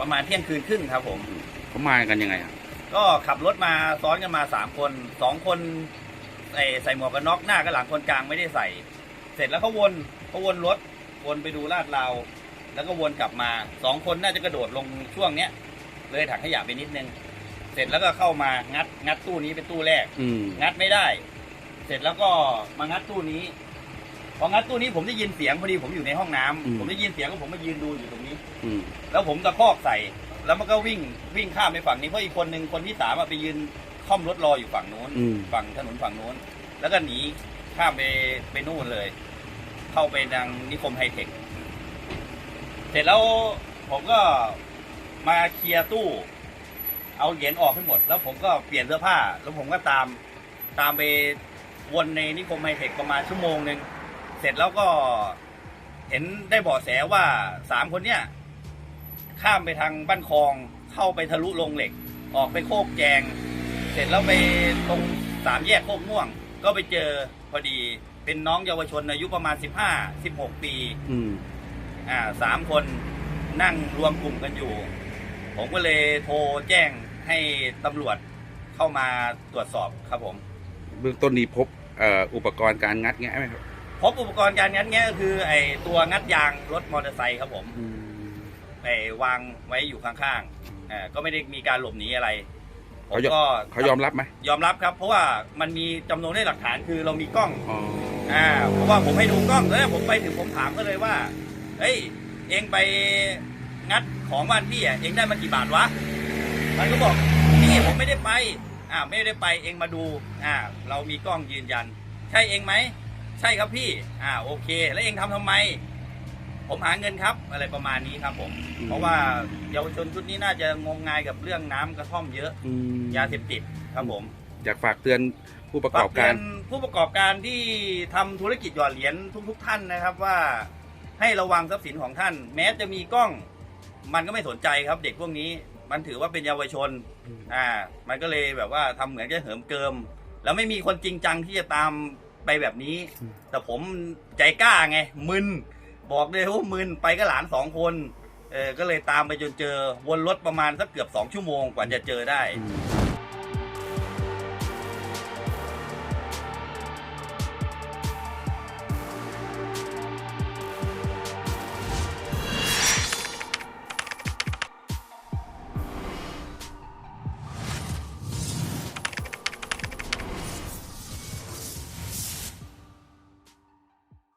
ประมาณเที่ยงคืนครึ่งครับ ผม เขามากันยังไงอะก็ขับรถมาซ้อนกันมาสามคนสองคนใส่ใส่หมวกกันน็อกหน้ากับหลังคนกลางไม่ได้ใส่ เสร็จแล้วเขาวนเขาวนรถวนไปดูลาดเราวแล้วก็วนกลับมาสองคนน่าจะกระโดดลงช่วงเนี้ยเลยถังขยะไปนิดนึง เสร็จแล้วก็เข้ามางัดงัดตู้นี้เป็นตู้แรก อืมงัดไม่ได้ เสร็จแล้วก็มางัดตู้นี้ พองัดตู้นี้ผมได้ยินเสียงพอดีผมอยู่ในห้องน้ำผมได้ยินเสียงก็ผมมายืนดูอยู่ตรงนี้ อืม แล้วผมตะคอกใส่ แล้วมันก็วิ่งวิ่งข้ามไปฝั่งนี้เพราะอีกคนหนึ่งคนที่สามอะไปยืนค่อมรถรออยู่ฝั่งนู้นอืม ฝั่งถนนฝั่งนู้น แล้วก็หนีข้ามไปไปนู่นเลย เข้าไปดังนิคมไฮเทคเสร็จแล้วผมก็มาเคลียร์ตู้ เอาเหรียญออกให้หมด แล้วผมก็เปลี่ยนเสื้อผ้า แล้วผมก็ตามตามไปวนในนิคมไฮเทคประมาณชั่วโมงหนึ่ง เสร็จแล้วก็เห็นได้เบาะแสว่าสามคนเนี้ยข้ามไปทางบ้านคลองเข้าไปทะลุลงเหล็ก ออกไปโคกแจงเสร็จแล้วไปตรงสามแยกโคกม่วง ก็ไปเจอพอดีเป็นน้องเยาวชนอายุประมาณ15 16ปีอืมอ่าสามคนนั่งรวมกลุ่มกันอยู่ ผมก็เลยโทรแจ้งให้ตำรวจเข้ามาตรวจสอบครับผม เบื้องต้นนี้พบเอ่ออุปกรณ์การงัดแงะไหมครับ พบอุปกรณ์การงัดแงะก็คือไอตัวงัดยางรถมอเตอร์ไซค์ครับผมอืมไอวางไว้อยู่ข้างๆอ่าก็ไม่ได้มีการหลบหนีอะไรผมเขายอมก็เขายอมรับไหมยอมรับครับ เพราะว่ามันมีจำนวนด้วยหลักฐานคือเรามีกล้อง อ๋ออ่าเพราะว่าผมให้ดูกล้องแล้วผมไปถึงผมถามก็เลยว่า เฮ้ย เองไปงัดของบ้านพี่อะ เองได้มากี่บาทวะ มันก็บอกพี่ผมไม่ได้ไป อ่าไม่ได้ไป เองมาดู อ่า เรามีกล้องยืนยัน ใช่เองไหม ใช่ครับพี่อ่าโอเค แล้วเองทำทำไม ผมหาเงินครับ อะไรประมาณนี้ครับ ผม เพราะว่าเยาวชนชุดนี้น่าจะงมงายกับเรื่องน้ำกระท่อมเยอะอืมยาเสพติดครับผม อยากฝากเตือนผู้ประกอบการฝเตือนผู้ประกอบการที่ทำธุรกิจหยอดเหรียญทุก ๆ ท่านนะครับว่าให้ระวังทรัพย์สินของท่าน แม้จะมีกล้อง มันก็ไม่สนใจครับ เด็กพวกนี้มันถือว่าเป็นเยาวชนอืมอ่า มันก็เลยแบบว่าทำเหมือนจะเหิมเกิม แล้วไม่มีคนจริงจังที่จะตาม ไปแบบนี้ แต่ผมใจกล้าไง มึน บอกเลยว่ามึนไปก็หลานสองคนเออก็เลยตามไปจนเจอวนรถประมาณสักเกือบสองชั่วโมงกว่าจะเจอได้อืม